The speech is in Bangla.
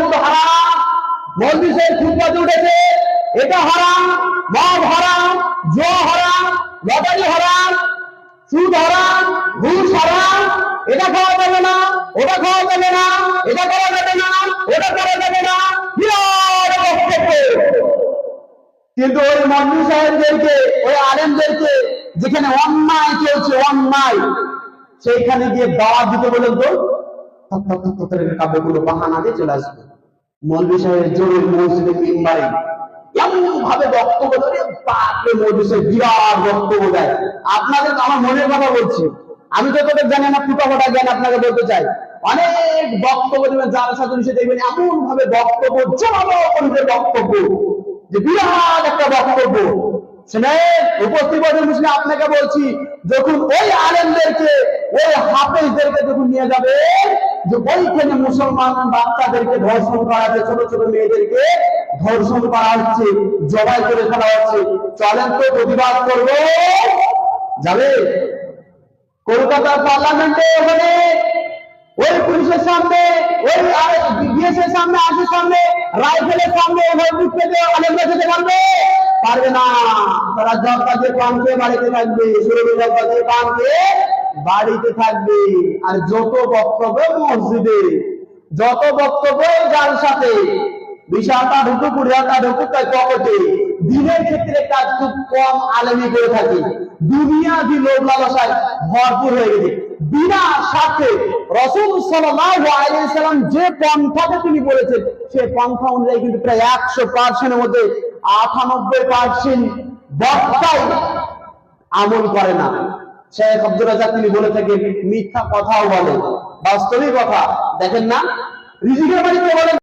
সুদ হারাম। সাহেব খুতবাতে উঠেছে। এটা হারাম, মদ হারাম জুয়া হারাম, লটারি হারাম, সুদ হারাম, ঘুষ হারাম। এটা খাওয়া যাবে না, ওটা খাওয়া যাবে না, এটা করা যাবে না, ওটা করা যাবে না। কিন্তু ওই মন্ত্রী সাহেবদেরকে, ওই আলেমদেরকে, যেখানে অন্যায় চলছে, অন্যায়, সেইখানে গিয়ে দাওয়াত দিতে বলেন তো। কাব্যগুলো বাহানা দিয়ে চলে আসবে। মৌলবী সাহেবের জোরে মসজিদে মিম্বারে এমন ভাবে বক্তব্য দেয় বাপরে মৌলবী সাহেব বিরাট বক্তব্য দেয়। আপনাদের আমার মনের কথা বলছি। আমি যতটুকু জানি না ফুটা ফোটা জ্ঞান আপনাকে বলতে চাই। অনেক বক্তব্য দেবেন, যার সাথে মিশে দেখবেন এমন ভাবে বক্তব্য জনগণের বক্তব্য, যে বিরাট একটা বক্তব্য। শুনেন উপস্থিত মুসলিম আপনাকে বলছি, যখন ওই আলেমদেরকে, ওই হাফেজদেরকে যখন নিয়ে যাবে যে ওইখানে মুসলমান বাচ্চাদেরকে ধর্ষণ করা হচ্ছে ছোট ছোট মেয়েদেরকে ধর্ষণ করা হচ্ছে, জবাই করে ফেলা হচ্ছে। চলেন তো প্রতিবাদ করব। যাবে? কলকাতার পার্লামেন্টে ওখানে, ওই পুলিশের সামনে, ওই বিএসের সামনে আর্মির সামনে, রাইফেলের সামনে ওই বুক পেতে আলেমরা যেতে পারবে? পারবে না। তারা জবকা দিয়ে পানকে, বাড়িতে থাকবে জবকা দিয়ে পানকে বাড়িতে থাকবে আর যত বক্তব্য মসজিদে, যত বক্তব্য যার সাথে বিশালটা ঢুকু কুড়িয়াটা ঢুকু, তাই পকেটে দিনের ক্ষেত্রে কাজ খুব কম আলেমি করে থাকে। দুনিয়া দি লোভ লালসায় ভরপুর হয়ে গেছে। বিনা স্বার্থে রসুল সাল্লাম যে পন্থাকে তিনি বলেছেন সেই পন্থা অনুযায়ী কিন্তু প্রায় একশো পার্সেন্টের মধ্যে আটানব্বই পার্সেন্ট বক্তাই আমল করে না। শেখ আব্দুল রাজাক তিনি বলে থাকেন, মিথ্যা কথাও বলে। বাস্তবিক কথা, দেখেন না? রিজিকের বাড়িতে বলেন